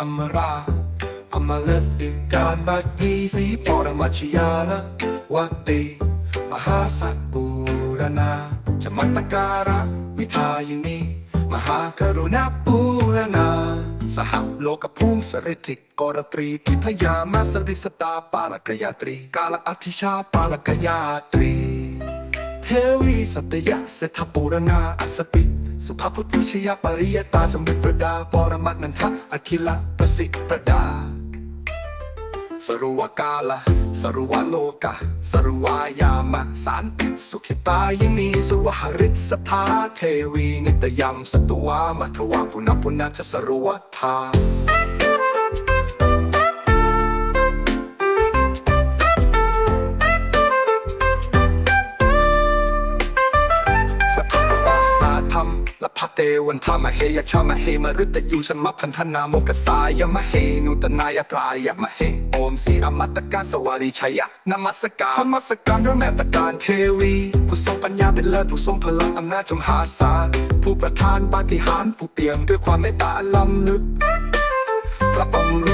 อมราอมฤตดิการบัดพีสีปรมัชยานะวัตติมหาสัตบูรณาจะมัตตการะวิทายินีมหากรุณาปูรณา สหโลกภูมิสริติกรตรีทิพยามาสริสตาปาลกยาตรี กาลอธิชาปาลกยาตรี เทวีสัตยะเศรษฐปูรณาอสปิ สุภาพุทธิชยปริยตาสมบิประดาปรมัตนันทะอคิละประสิทธิประดา สรุวกาละสรุวโลกะ สรุวายามะสารติสุขิตายินีสุวหริตสทาเทวี นิตยัมสตุวามัทวาปุณปุณจะสรุวทา ละพะเตวันธรรมเฮยชามะเฮมฤตยูชมาพันธนาโมกสายมาเฮนุตนายตรายมาเฮโอมสีอมตการสวาริชัยะนมัสการธรรมสการพระแม่ตะการเทวีผู้ทรงปัญญาเป็นเลิศผู้ทรงพลังอำนาจจมหาศาลผู้ประทานปาฏิหาริย์ผู้เปี่ยมด้วยความเมตตาล้ำลึกพระบำรุ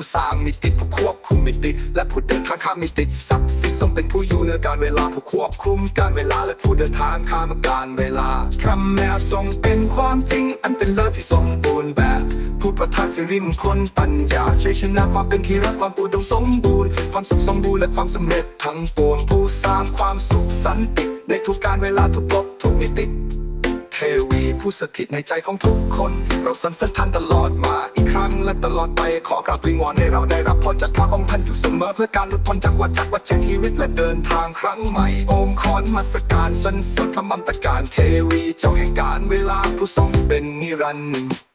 ผู้สร้างมิติผู้ควบคุมมิติ และผู้เดินทางข้ามมิติศักดิ์สิทธิ์ทรงเป็นผู้อยู่เหนือการเวลาผู้ควบคุมการเวลาและผู้เดินทางข้ามการเวลาพระแม่ทรงเป็นความจริง อันเป็นเลิศที่สมบูรณ์แบบ ผู้ประทานสิริมงคลปัญญาชัยชนะความเป็นที่รักความอุดมสมบูรณ์ความสุขสมบูรณ์และความสำเร็จทั้งปวงผู้สร้างความสุขสันติในทุกการเวลาทุกภพทุกมิติ เทวีผู้สถิตในใจของทุกคน เราสรรเสริญท่านตลอดมาอีกครั้งและตลอดไปขอกราบวิงวอนให้เราได้รับพรจากพระองค์ท่านอยู่เสมอ เพื่อการหลุดพ้นจากวัฏจักรวัฏแห่งชีวิตและเดินทางครั้งใหม่โอมคอนมัสการสรรเสริญพระมัมตการเทวีเจ้าแห่งการเวลาผู้ทรงเป็นนิรันดร์